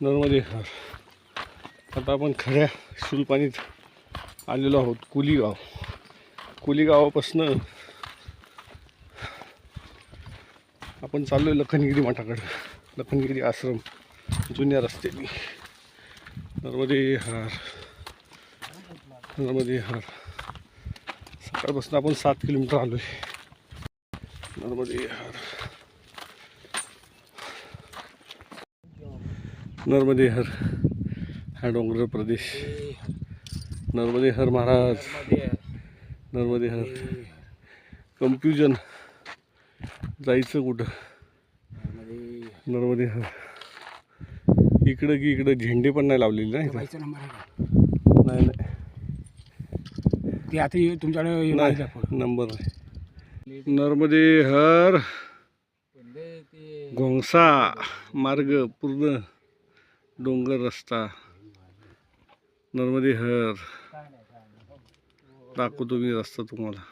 नर्मदे आता आपण खऱ्या शुलपाणीत आलेलो आहोत कुलीगाव. कुलीगावापासनं आपण चाललो आहे लखनगिरी मठाकडं. लखनगिरी आश्रम जुन्या रस्त्याने. नर्मदे हार. नर्मदे हार. सकाळपासून आपण सात किलोमीटर आलो आहे नर्मदे हार. नर्मदे हर हा डोंगर प्रदेश. नर्मदे हर महाराज. नर्मदे हर. कन्फ्युजन. जायचं कुठं? नर्मदे हर. इकडं की इकडं झेंडे पण नाही लावलेले नाही नाही. ते आता तुमच्याकडे. नंबर नाही नर्मदे हर. घोंगसा. मार्ग पूर्ण. डोंगर रस्ता नर्मदे हर. दाखवतो मी रस्ता तुम्हाला.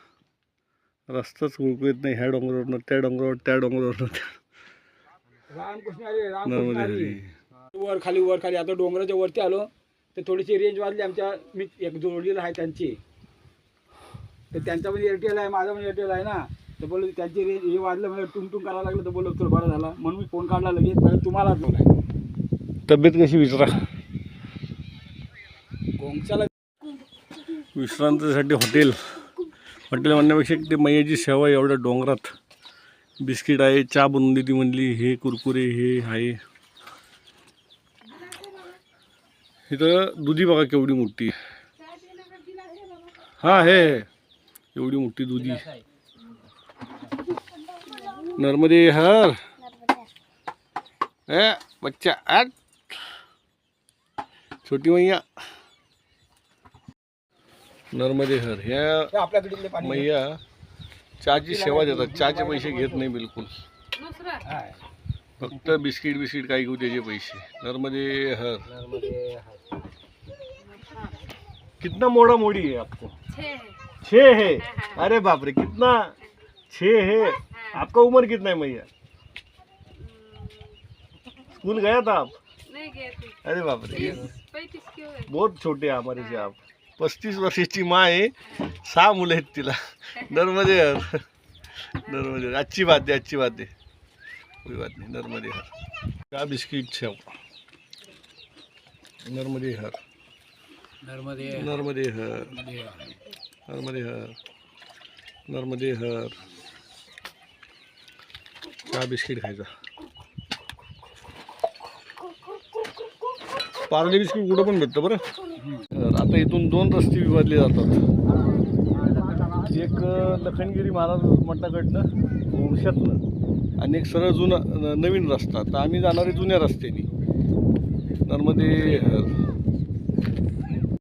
रस्ताच ओळखू येत नाही ह्या डोंगरावरनं त्या डोंगरावर त्या डोंगरावरनं. त्या नर्मदे हरी. वर खाली वर खाली. आता डोंगराच्या वरती आलो तर थोडीशी रेंज वाढली. आमच्या मी एक जोडलेलं आहे त्यांची. तर त्यांचा पण एअरटेल आहे माझा पण एअरटेल आहे ना. तर बोललो त्यांची रेंज हे वाढलं म्हणजे टुंग करायला लागलं. तर बोललो तर बरं झाला. म्हणून मी फोन काढला लगेच पहिले तुम्हालाच बोलाय. तब्येत कशी विचारा विश्रांतीसाठी हॉटेल. हॉटेल म्हणण्यापेक्षा ते मैयाची सेवा एवढ्या डोंगरात. बिस्किट आहे चहा बनवून देते म्हणली हे कुरकुरे हे आहे. इथं दुधी बघा केवढी मोठी हा हे. एवढी मोठी दुधी. नर्मदे हर. ए बच्चा आठ. छोटी मैया. नर्मदे हर. ह्या मैया चहाची सेवा देतात. चहाचे पैसे घेत नाही बिलकुल. आहे. फक्त बिस्किट बिस्किट काही घेऊ त्याचे पैसे. नर्मदे हर. कितना मोड़ा मोड़ी है आपको? छः. है? अरे बाप रे कितना? छः है? आपका उम्र कितना है मैया? स्कूल गया था आप? नहीं गए थे. अरे बाप रे पैंतीस क्यों है बहुत छोटे आहे हमारे से आप. पस्तीस वर्षाची माँ आहे. सहा मुलं आहेत तिला. नर्मदे हर. नर्मदे हर. अच्छी बात आहे अच्छी बात आहे कोई बात नहीं. नर्मदे हर. क्या बिस्किट सेव नर्मदे हर. नर्मदे नर्मदे हर. नर्मदे हर. नर्मदे हर. चहा बिस्किट खायचा? पार्ले बिस्किट कुठं पण भेटतं बरं. तर आता इथून दोन रस्ते विभागले जातात. एक लखनगिरी महाराज मठाकडनं वंशातनं आणि एक सरळ जुना नवीन रस्ता. तर आम्ही जाणारे जुन्या रस्त्याने. नर्मदे